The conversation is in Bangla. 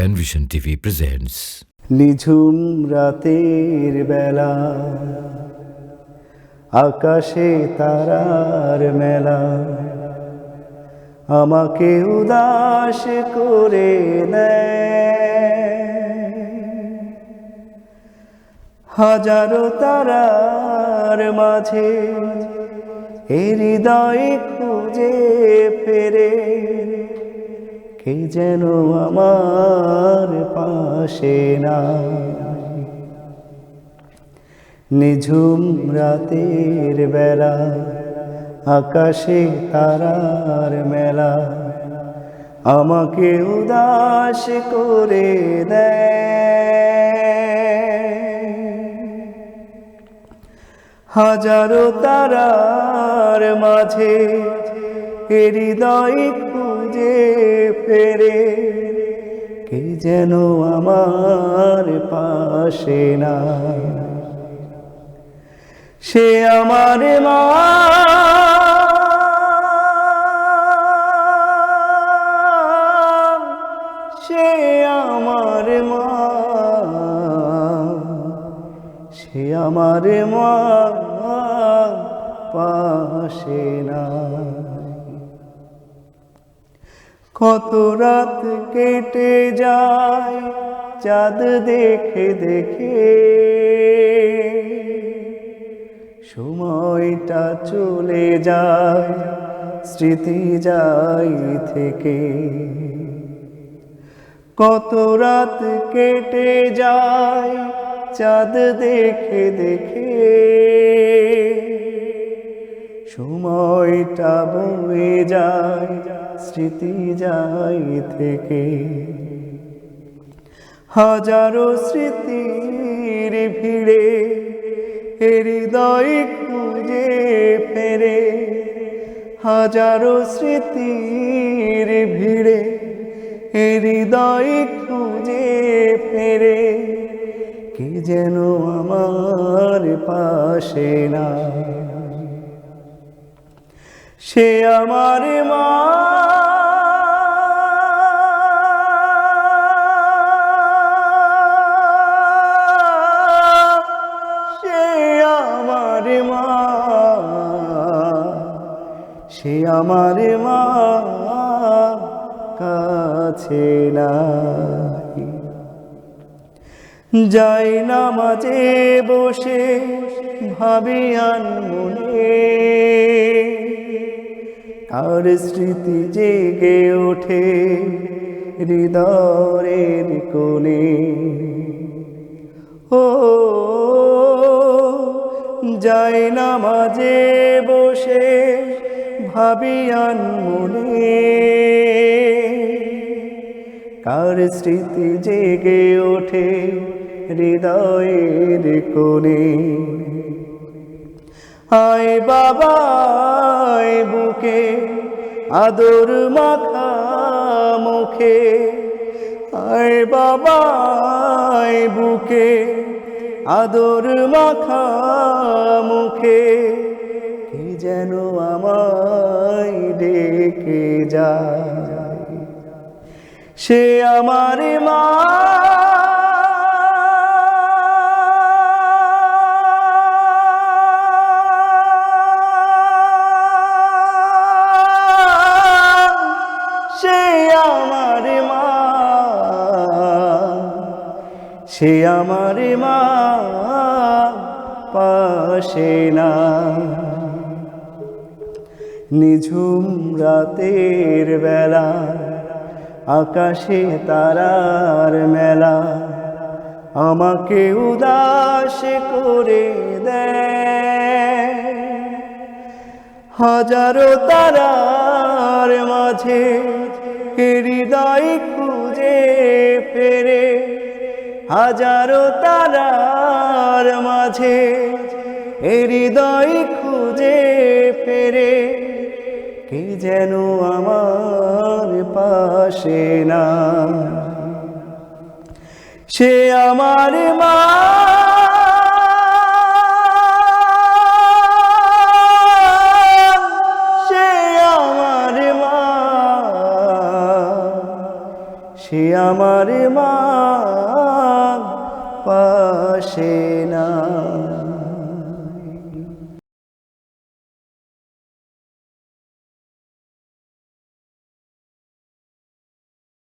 Penvision TV presents নিঝুম রাতের বেলা, আকাশে তারার মেলা। আমাকে উদাস করে হাজারো তারার মাঝে এ হৃদয় খুঁজে ফেরে। কে যেন আমার পাশে না নিঝুম রাতের বেলা, আকাশে তারার মেলা, আমাকে উদাস করে দেয়। হাজারো তারার মাঝে হৃদয় খুঁজে ফেরে, কে যেন আমার পাশে না সে আমার মা। সে আমার মা। সে আমার মা পাশে না কত রাত কেটে যায়, চাঁদ দেখে দেখে। সময়টা চলে যায়, স্মৃতি যাই থেকে। কত রাত কেটে যায়, চাঁদ দেখে দেখে। সময়টা বয়ে যায় স্মৃতি যাই থেকে। হাজারো স্মৃতির ভিড়ে হৃদয় খুঁজে ফেরে। হাজারো স্মৃতির ভিড়ে হৃদয় খুঁজে ফেরে। কি যেন আমার পাশে না সে আমার মা সে আমার মা কাছে নাই। যাই না মাঝে বসে ভাবি আন মনে আর স্মৃতি জেগে ওঠে হৃদয়ের কোণে। ও যাই না মাঝে বসে ভাবি আন মনে। কার স্মৃতি জেগে ওঠে হৃদয়ের কোণে? আয় বাবা বুকে, আদর মাখা মুখে। আয় বাবা বুকে, আদর মুখে যায়। সে আমার মা। সে আমার মা। সে আমার মা। পাশে না। নিঝুম রাতের বেলা, আকাশে তারার মেলা। আমাকে উদাস করে দেয়। হাজারো তারার মাঝে হৃদয় খুঁজে ফেরে। হাজারো তারার মাঝে হৃদয় খুঁজে ফেরে, কে যেন আমার পাশে না সে আমার মা। সে আমার মা। পাশে না